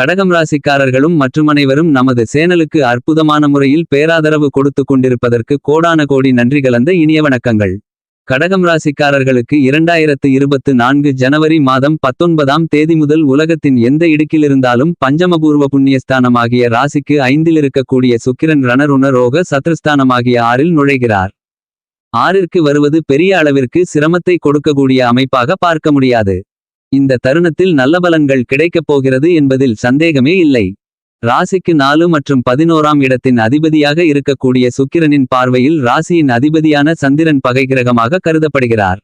கடகம் ராசிக்காரர்களும் மற்றுமனைவரும் நமது சேனலுக்கு அற்புதமான முறையில் பேராதரவு கொடுத்து கொண்டிருப்பதற்கு கோடான கோடி நன்றி கலந்த இனிய வணக்கங்கள். கடகம் ராசிக்காரர்களுக்கு இரண்டாயிரத்து இருபத்து நான்கு ஜனவரி மாதம் பத்தொன்பதாம் தேதி முதல் உலகத்தின் எந்த இடுக்கிலிருந்தாலும் பஞ்சமபூர்வ புண்ணியஸ்தானமாகிய ராசிக்கு ஐந்தில் இருக்கக்கூடிய சுக்கிரன் ரணருண ரோக சத்ருஸ்தானமாகிய ஆறில் நுழைகிறார். ஆறிற்கு வருவது பெரிய அளவிற்கு சிரமத்தை கொடுக்கக்கூடிய அமைப்பாக பார்க்க முடியாது. இந்த தருணத்தில் நல்ல பலன்கள் கிடைக்கப் போகிறது என்பதில் சந்தேகமே இல்லை. ராசிக்கு நாலு மற்றும் பதினோராம் இடத்தின் அதிபதியாக இருக்கக்கூடிய சுக்கிரனின் பார்வையில் ராசியின் அதிபதியான சந்திரன் பகைகிரகமாக கருதப்படுகிறார்.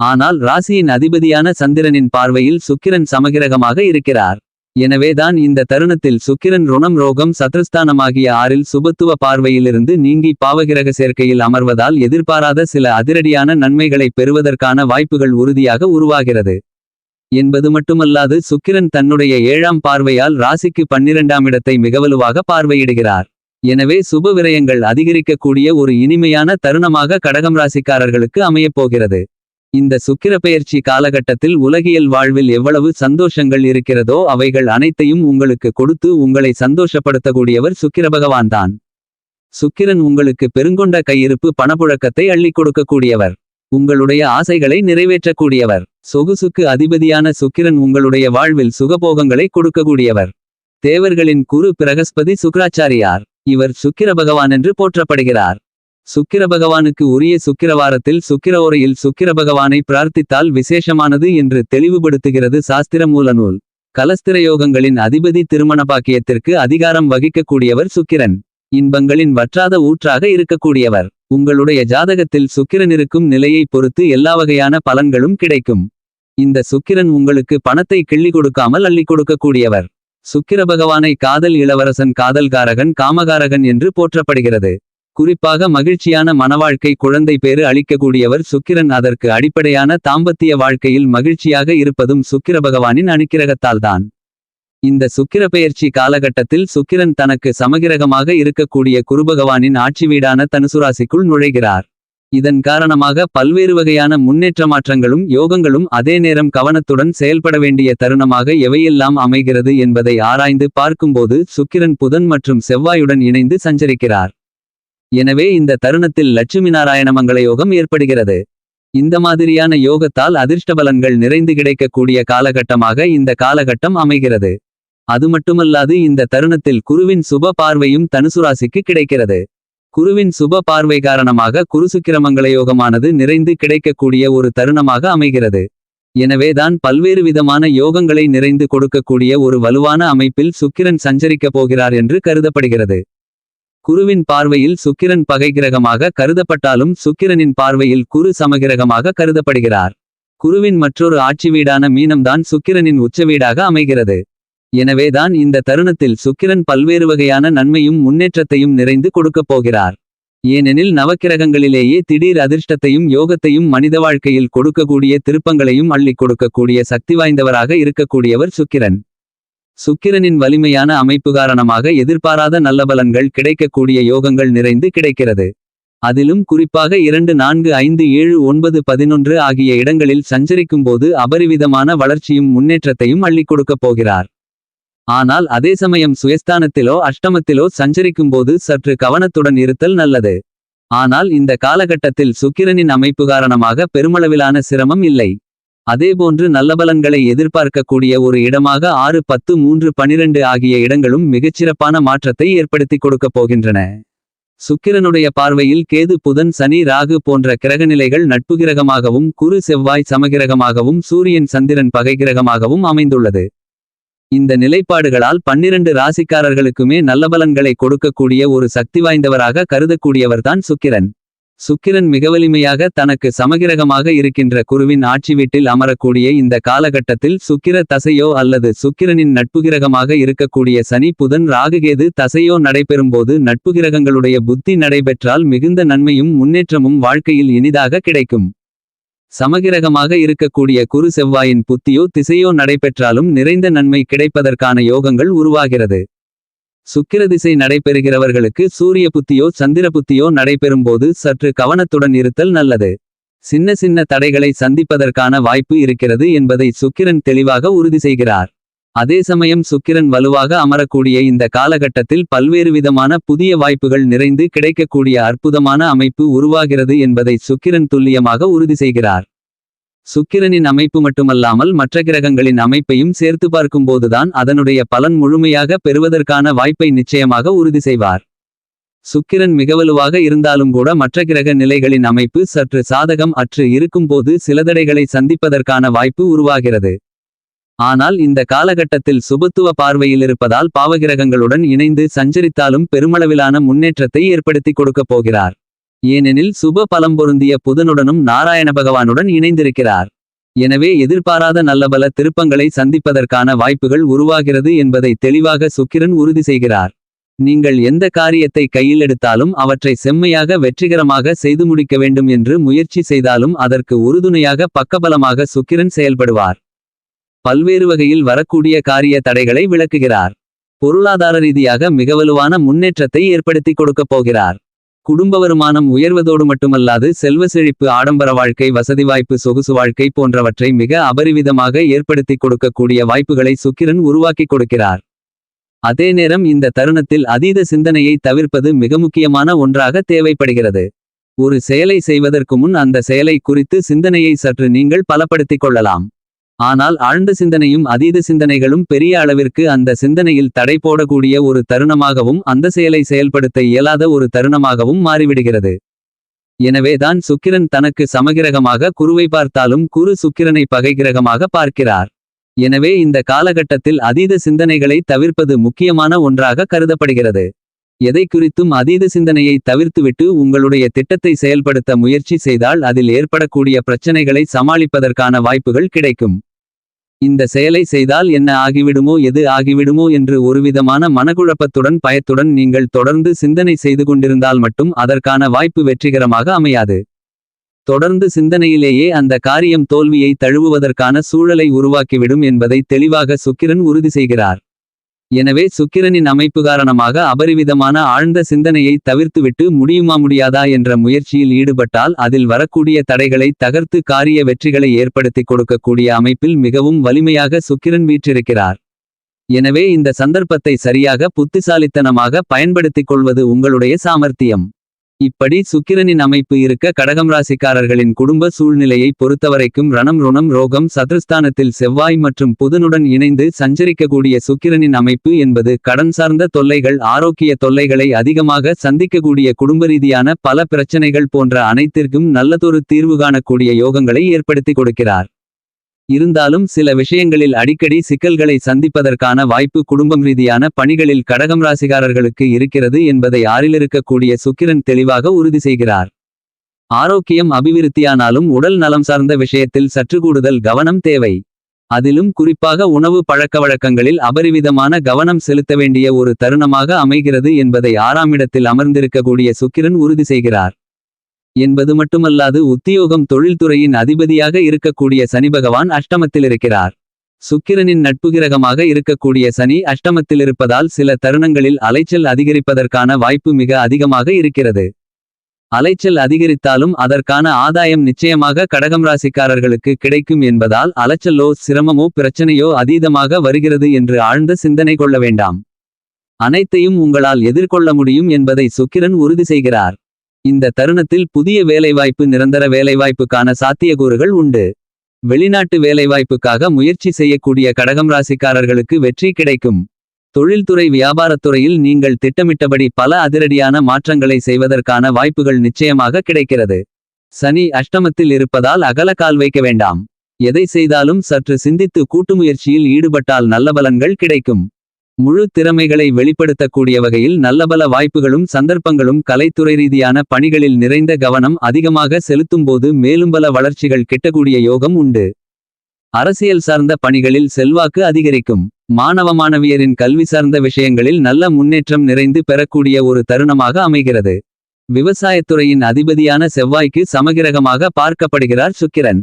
ஆனால் ராசியின் அதிபதியான சந்திரனின் பார்வையில் சுக்கிரன் சமகிரகமாக இருக்கிறார். எனவேதான் இந்த தருணத்தில் சுக்கிரன் ருணம் ரோகம் சத்ருஸ்தானமாகிய ஆறில் சுபத்துவ பார்வையிலிருந்து நீங்கி பாவகிரக சேர்க்கையில் அமர்வதால் எதிர்பாராத சில அதிரடியான நன்மைகளை பெறுவதற்கான வாய்ப்புகள் உறுதியாக உருவாகிறது. என்பது மட்டுமல்லாது சுக்கிரன் தன்னுடைய ஏழாம் பார்வையால் ராசிக்கு பன்னிரண்டாம் இடத்தை மிகவலுவாக பார்வையிடுகிறார். எனவே சுப விரயங்கள் அதிகரிக்கக்கூடிய ஒரு இனிமையான தருணமாக கடகம் ராசிக்காரர்களுக்கு அமையப்போகிறது இந்த சுக்கிர பெயர்ச்சி காலகட்டத்தில் உலகியல் வாழ்வில் எவ்வளவு சந்தோஷங்கள் இருக்கிறதோ அவைகள் அனைத்தையும் உங்களுக்கு கொடுத்து உங்களை சந்தோஷப்படுத்தக்கூடியவர் சுக்கிர பகவான்தான். சுக்கிரன் உங்களுக்கு பெருங்கொண்ட கையிருப்பு பணப்புழக்கத்தை அள்ளிக் கொடுக்கக்கூடியவர். உங்களுடைய ஆசைகளை நிறைவேற்றக்கூடியவர். சொகுசுக்கு அதிபதியான சுக்கிரன் உங்களுடைய வாழ்வில் சுகபோகங்களை கொடுக்கக்கூடியவர். தேவர்களின் குரு பிரகஸ்பதி சுக்ராச்சாரியார். இவர் சுக்கிர பகவான் என்று போற்றப்படுகிறார். சுக்கிர பகவானுக்கு உரிய சுக்கிரவாரத்தில் சுக்கிர ஓரையில் சுக்கிர பகவானை பிரார்த்தித்தால் விசேஷமானது என்று தெளிவுபடுத்துகிறது சாஸ்திர மூலநூல் கலஸ்திர யோகங்களின் அதிபதி திருமண பாக்கியத்திற்கு அதிகாரம் வகிக்கக்கூடியவர் சுக்கிரன். இன்பங்களின் வற்றாத ஊற்றாக இருக்கக்கூடியவர். உங்களுடைய ஜாதகத்தில் சுக்கிரன் இருக்கும் நிலையை பொறுத்து எல்லா வகையான பலன்களும் கிடைக்கும். இந்த சுக்கிரன் உங்களுக்கு பணத்தை கிள்ளி கொடுக்காமல் அள்ளி கொடுக்கக்கூடியவர். சுக்கிர பகவானை காதல் இளவரசன் காதல்காரகன் காமகாரகன் என்று போற்றப்படுகிறது. குறிப்பாக மகிழ்ச்சியான மனவாழ்க்கை குழந்தை பேறு அளிக்கக்கூடியவர் சுக்கிரன் அதற்கு அடிப்படையான தாம்பத்திய வாழ்க்கையில் மகிழ்ச்சியாக இருப்பதும் சுக்கிர பகவானின் அனுக்கிரகத்தால்தான். இந்த சுக்கிர பெயர்ச்சி காலகட்டத்தில் சுக்கிரன் தனக்கு சமகிரகமாக இருக்கக்கூடிய குருபகவானின் ஆட்சி வீடான தனுசுராசிக்குள் நுழைகிறார். இதன் காரணமாக பல்வேறு வகையான முன்னேற்ற மாற்றங்களும் யோகங்களும் அதே நேரம் கவனத்துடன் செயல்பட வேண்டிய தருணமாக எவையெல்லாம் அமைகிறது என்பதை ஆராய்ந்து பார்க்கும்போது சுக்கிரன் புதன் மற்றும் செவ்வாயுடன் இணைந்து சஞ்சரிக்கிறார். எனவே இந்த தருணத்தில் லட்சுமி நாராயண மங்கள யோகம் ஏற்படுகிறது. இந்த மாதிரியான யோகத்தால் அதிர்ஷ்ட பலன்கள் நிறைந்து கிடைக்கக்கூடிய காலகட்டமாக இந்த காலகட்டம் அமைகிறது. அது மட்டுமல்லாது இந்த தருணத்தில் குருவின் சுப பார்வையும் தனுசுராசிக்கு கிடைக்கிறது. குருவின் சுப பார்வை காரணமாக குருசுக்கிரமங்கள யோகமானது நிறைந்து கிடைக்கக்கூடிய ஒரு தருணமாக அமைகிறது. எனவேதான் பல்வேறு விதமான யோகங்களை நிறைந்து கொடுக்கக்கூடிய ஒரு வலுவான அமைப்பில் சுக்கிரன் சஞ்சரிக்கப் போகிறார் என்று கருதப்படுகிறது. குருவின் பார்வையில் சுக்கிரன் பகை கிரகமாக கருதப்பட்டாலும் சுக்கிரனின் பார்வையில் குரு சமகிரகமாக கருதப்படுகிறார். குருவின் மற்றொரு ஆட்சி வீடான மீனம்தான் சுக்கிரனின் உச்ச வீடாக அமைகிறது. எனவேதான் இந்த தருணத்தில் சுக்கிரன் பல்வேறு வகையான நன்மையும் முன்னேற்றத்தையும் நிறைந்து கொடுக்கப் போகிறார். ஏனெனில் நவக்கிரகங்களிலேயே திடீர் அதிர்ஷ்டத்தையும் யோகத்தையும் மனித வாழ்க்கையில் கொடுக்கக்கூடிய திருப்பங்களையும் அள்ளிக் கொடுக்கக்கூடிய சக்தி வாய்ந்தவராக இருக்கக்கூடியவர் சுக்கிரன். சுக்கிரனின் வலிமையான அமைப்பு காரணமாக எதிர்பாராத நல்ல பலன்கள் கிடைக்கக்கூடிய யோகங்கள் நிறைந்து கிடைக்கிறது. அதிலும் குறிப்பாக இரண்டு நான்கு ஐந்து ஏழு ஒன்பது பதினொன்று ஆகிய இடங்களில் சஞ்சரிக்கும்போது அபரிவிதமான வளர்ச்சியும் முன்னேற்றத்தையும் அள்ளிக் கொடுக்கப் போகிறார். ஆனால் அதே சமயம் சுயஸ்தானத்திலோ அஷ்டமத்திலோ சஞ்சரிக்கும்போது சற்று கவனத்துடன் இருத்தல் நல்லது. ஆனால் இந்த காலகட்டத்தில் சுக்கிரனின் அமைப்பு காரணமாக பெருமளவிலான சிரமம் இல்லை. அதேபோன்று நல்லபலன்களை எதிர்பார்க்கக்கூடிய ஒரு இடமாக ஆறு பத்து மூன்று பனிரெண்டு ஆகிய இடங்களும் மிகச்சிறப்பான மாற்றத்தை ஏற்படுத்திக் கொடுக்கப் போகின்றன. சுக்கிரனுடைய பார்வையில் கேது புதன் சனி ராகு போன்ற கிரகநிலைகள் நட்பு கிரகமாகவும் குரு செவ்வாய் சமகிரகமாகவும் சூரியன் சந்திரன் பகை கிரகமாகவும் அமைந்துள்ளது. இந்த நிலைப்பாடுகளால் பன்னிரண்டு ராசிக்காரர்களுக்குமே நல்ல பலன்களை கொடுக்கக்கூடிய ஒரு சக்தி வாய்ந்தவராக கருதக்கூடியவர்தான் சுக்கிரன். சுக்கிரன் மிக வலிமையாக தனக்கு சமகிரகமாக இருக்கின்ற குருவின் ஆட்சி வீட்டில் அமரக்கூடிய இந்த காலகட்டத்தில் சுக்கிர தசையோ அல்லது சுக்கிரனின் நட்புகிரகமாக இருக்கக்கூடிய சனி புதன் ராகுகேது தசையோ நடைபெறும்போது நட்புகிரகங்களுடைய புத்தி நடைபெற்றால் மிகுந்த நன்மையும் முன்னேற்றமும் வாழ்க்கையில் இனிதாக கிடைக்கும். சமகிரகமாக இருக்கக்கூடிய குரு செவ்வாயின் புத்தியோ திசையோ நடைபெற்றாலும் நிறைந்த நன்மை கிடைப்பதற்கான யோகங்கள் உருவாகிறது. சுக்கிர திசை நடைபெறுகிறவர்களுக்கு சூரிய புத்தியோ சந்திர புத்தியோ நடைபெறும்போது சற்று கவனத்துடன் இருத்தல் நல்லது. சின்ன சின்ன தடைகளை சந்திப்பதற்கான வாய்ப்பு இருக்கிறது என்பதை சுக்கிரன் தெளிவாக உறுதி செய்கிறார். அதே சமயம் சுக்கிரன் வலுவாக அமரக்கூடிய இந்த காலகட்டத்தில் பல்வேறு விதமான புதிய வாய்ப்புகள் நிறைந்து கிடைக்கக்கூடிய அற்புதமான அமைப்பு உருவாகிறது என்பதை சுக்கிரன் துல்லியமாக உறுதி செய்கிறார். சுக்கிரனின் அமைப்பு மட்டுமல்லாமல் மற்ற கிரகங்களின் அமைப்பையும் சேர்த்து பார்க்கும்போதுதான் அதனுடைய பலன் முழுமையாக பெறுவதற்கான வாய்ப்பை நிச்சயமாக உறுதி செய்வார். சுக்கிரன் மிகவலுவாக இருந்தாலும் கூட மற்ற கிரக நிலைகளின் அமைப்பு சற்று சாதகம் அற்று இருக்கும்போது சில தடைகளை சந்திப்பதற்கான வாய்ப்பு உருவாகிறது. ஆனால் இந்த காலகட்டத்தில் சுபத்துவ பார்வையில் இருப்பதால் பாவகிரகங்களுடன் இணைந்து சஞ்சரித்தாலும் பெருமளவிலான முன்னேற்றத்தை ஏற்படுத்தி கொடுக்கப் போகிறார். ஏனெனில் சுப பலம் பொருந்திய புதனுடனும் நாராயண பகவானுடன் இணைந்திருக்கிறார். எனவே எதிர்பாராத நல்லபல திருப்பங்களை சந்திப்பதற்கான வாய்ப்புகள் உருவாகிறது என்பதை தெளிவாக சுக்கிரன் உறுதி செய்கிறார். நீங்கள் எந்த காரியத்தை கையில் எடுத்தாலும் அவற்றை செம்மையாக வெற்றிகரமாக செய்து முடிக்க வேண்டும் என்று முயற்சி செய்தாலும் அதற்கு உறுதுணையாக பக்கபலமாக சுக்கிரன் செயல்படுவார். பல்வேறு வகையில் வரக்கூடிய காரிய தடைகளை விளக்குகிறார். பொருளாதார ரீதியாக மிகவலுவான முன்னேற்றத்தை ஏற்படுத்தி கொடுக்கப் போகிறார். குடும்ப வருமானம் உயர்வதோடு மட்டுமல்லாது செல்வ செழிப்பு ஆடம்பர வாழ்க்கை வசதி வாய்ப்பு சொகுசு வாழ்க்கை போன்றவற்றை மிக அபரிவிதமாக ஏற்படுத்தி கொடுக்கக்கூடிய வாய்ப்புகளை சுக்கிரன் உருவாக்கி கொடுக்கிறார். அதே நேரம் இந்த தருணத்தில் அதீத சிந்தனையை தவிர்ப்பது மிக முக்கியமான ஒன்றாக தேவைப்படுகிறது. ஒரு செயலை செய்வதற்கு முன் அந்த செயலை குறித்து சிந்தனையை சற்று நீங்கள் பலப்படுத்திக் கொள்ளலாம். ஆனால் ஆழ்ந்த சிந்தனையும் அதீத சிந்தனைகளும் பெரிய அளவிற்கு அந்த சிந்தனையில் தடை போடக்கூடிய ஒரு தருணமாகவும் அந்த செயலை செயல்படுத்த இயலாத ஒரு தருணமாகவும் மாறிவிடுகிறது. எனவேதான் சுக்கிரன் தனக்கு சமகிரகமாக குருவை பார்த்தாலும் குரு சுக்கிரனை பகைகிரகமாக பார்க்கிறார். எனவே இந்த காலகட்டத்தில் அதீத சிந்தனைகளை தவிர்ப்பது முக்கியமான ஒன்றாக கருதப்படுகிறது. எதை குறித்தும் அதீத சிந்தனையை தவிர்த்துவிட்டு உங்களுடைய திட்டத்தை செயல்படுத்த முயற்சி செய்தால் அதில் ஏற்படக்கூடிய பிரச்சனைகளை சமாளிப்பதற்கான வாய்ப்புகள் கிடைக்கும். இந்த செயலை செய்தால் என்ன ஆகிவிடுமோ எது ஆகிவிடுமோ என்று ஒருவிதமான மனக்குழப்பத்துடன் பயத்துடன் நீங்கள் தொடர்ந்து சிந்தனை செய்து கொண்டிருந்தால் மட்டும் அதற்கான வாய்ப்பு வெற்றிகரமாக அமையாது. தொடர்ந்து சிந்தனையிலேயே அந்த காரியம் தோல்வியை தழுவுவதற்கான சூழலை உருவாக்கிவிடும் என்பதை தெளிவாக சுக்கிரன் உறுதி செய்கிறார். எனவே சுக்கிரனின் அமைப்பு காரணமாக அபரிவிதமான ஆழ்ந்த சிந்தனையை தவிர்த்துவிட்டு முடியுமா முடியாதா என்ற முயற்சியில் ஈடுபட்டால் அதில் வரக்கூடிய தடைகளை தகர்த்து காரிய வெற்றிகளை ஏற்படுத்தி கொடுக்கக்கூடிய அமைப்பில் மிகவும் வலிமையாக சுக்கிரன் வீற்றிருக்கிறார். எனவே இந்த சந்தர்ப்பத்தை சரியாக புத்திசாலித்தனமாக பயன்படுத்திக் கொள்வது உங்களுடைய சாமர்த்தியம். இப்படி சுக்கிரனின் அமைப்பு இருக்க கடகம் ராசிக்காரர்களின் குடும்ப சூழ்நிலையை பொறுத்தவரைக்கும் ரணம் ருணம் ரோகம் சதுர்ஸ்தானத்தில் செவ்வாய் மற்றும் புதனுடன் இணைந்து சஞ்சரிக்கக்கூடிய சுக்கிரனின் அமைப்பு என்பது கடன் சார்ந்த தொல்லைகள் ஆரோக்கிய தொல்லைகளை அதிகமாக சந்திக்கக்கூடிய குடும்ப ரீதியான பல பிரச்சனைகள் போன்ற அனைத்திற்கும் நல்லதொரு தீர்வு காணக்கூடிய யோகங்களை ஏற்படுத்தி கொடுக்கிறார். இருந்தாலும் சில விஷயங்களில் அடிக்கடி சிக்கல்களை சந்திப்பதற்கான வாய்ப்பு குடும்பம் ரீதியான பணிகளில் கடகம் ராசிகாரர்களுக்கு இருக்கிறது என்பதை ஆறிலிருக்கக்கூடிய சுக்கிரன் தெளிவாக உறுதி செய்கிறார். ஆரோக்கியம் அபிவிருத்தியானாலும் உடல் நலம் சார்ந்த விஷயத்தில் சற்று கூடுதல் கவனம் தேவை. அதிலும் குறிப்பாக உணவு பழக்கவழக்கங்களில் அபரிவிதமான கவனம் செலுத்த வேண்டிய ஒரு தருணமாக அமைகிறது என்பதை ஆறாம் இடத்தில் அமர்ந்திருக்கக்கூடிய சுக்கிரன் உறுதி செய்கிறார். என்பது மட்டுமல்லாது உத்தியோகம் தொழில்துறையின் அதிபதியாக இருக்கக்கூடிய சனி பகவான் அஷ்டமத்தில் இருக்கிறார் சுக்கிரனின் நட்புகிரகமாக இருக்கக்கூடிய சனி அஷ்டமத்தில் இருப்பதால் சில தருணங்களில் அலைச்சல் அதிகரிப்பதற்கான வாய்ப்பு மிக அதிகமாக இருக்கிறது. அலைச்சல் அதிகரித்தாலும் அதற்கான ஆதாயம் நிச்சயமாக கடகம் ராசிக்காரர்களுக்கு கிடைக்கும் என்பதால் அலைச்சலோ சிரமமோ பிரச்சனையோ அதீதமாக வருகிறது என்று ஆழ்ந்த சிந்தனை கொள்ள வேண்டாம். அனைத்தையும் உங்களால் எதிர்கொள்ள முடியும் என்பதை சுக்கிரன் உறுதி செய்கிறார். இந்த தருணத்தில் புதிய வேலைவாய்ப்பு நிரந்தர வேலைவாய்ப்புக்கான சாத்தியக்கூறுகள் உண்டு. வெளிநாட்டு வேலைவாய்ப்புக்காக முயற்சி செய்யக்கூடிய கடகம் ராசிக்காரர்களுக்கு வெற்றி கிடைக்கும். தொழில்துறை வியாபாரத்துறையில் நீங்கள் திட்டமிட்டபடி பல அதிரடியான மாற்றங்களை செய்வதற்கான வாய்ப்புகள் நிச்சயமாக கிடைக்கிறது. சனி அஷ்டமத்தில் இருப்பதால் அகல கால் வைக்க வேண்டாம். எதை செய்தாலும் சற்று சிந்தித்து கூட்டு முயற்சியில் ஈடுபட்டால் நல்ல பலன்கள் கிடைக்கும். முழு திறமைகளை வெளிப்படுத்தக்கூடிய வகையில் நல்லபல வாய்ப்புகளும் சந்தர்ப்பங்களும் கலைத்துறை ரீதியான பணிகளில் நிறைந்த கவனம் அதிகமாக செலுத்தும்போது மேலும் பல வளர்ச்சிகள் கிட்டக்கூடிய யோகம் உண்டு. அரசியல் சார்ந்த பணிகளில் செல்வாக்கு அதிகரிக்கும். மாணவ மாணவியரின் கல்வி சார்ந்த விஷயங்களில் நல்ல முன்னேற்றம் நிறைந்து பெறக்கூடிய ஒரு தருணமாக அமைகிறது. விவசாயத்துறையின் அதிபதியான செவ்வாய்க்கு சமகிரகமாக பார்க்கப்படுகிறார் சுக்கிரன்.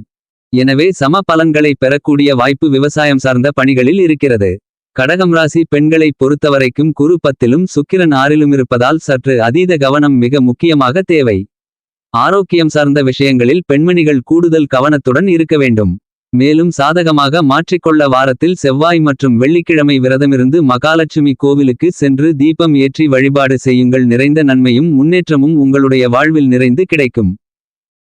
எனவே சம பலன்களை பெறக்கூடிய வாய்ப்பு விவசாயம் சார்ந்த பணிகளில் இருக்கிறது. கடகம் ராசி பெண்களை பொறுத்தவரைக்கும் குரு பத்திலும் சுக்கிரன் ஆறிலும் இருப்பதால் சற்று அதீத கவனம் மிக முக்கியமாக தேவை. ஆரோக்கியம் சார்ந்த விஷயங்களில் பெண்மணிகள் கூடுதல் கவனத்துடன் இருக்க வேண்டும். மேலும் சாதகமாக மாற்றிக்கொள்ள வாரத்தில் செவ்வாய் மற்றும் வெள்ளிக்கிழமை விரதமிருந்து மகாலட்சுமி கோவிலுக்கு சென்று தீபம் ஏற்றி வழிபாடு செய்யுங்கள். நிறைந்த நன்மையும் முன்னேற்றமும் உங்களுடைய வாழ்வில் நிறைந்து கிடைக்கும்.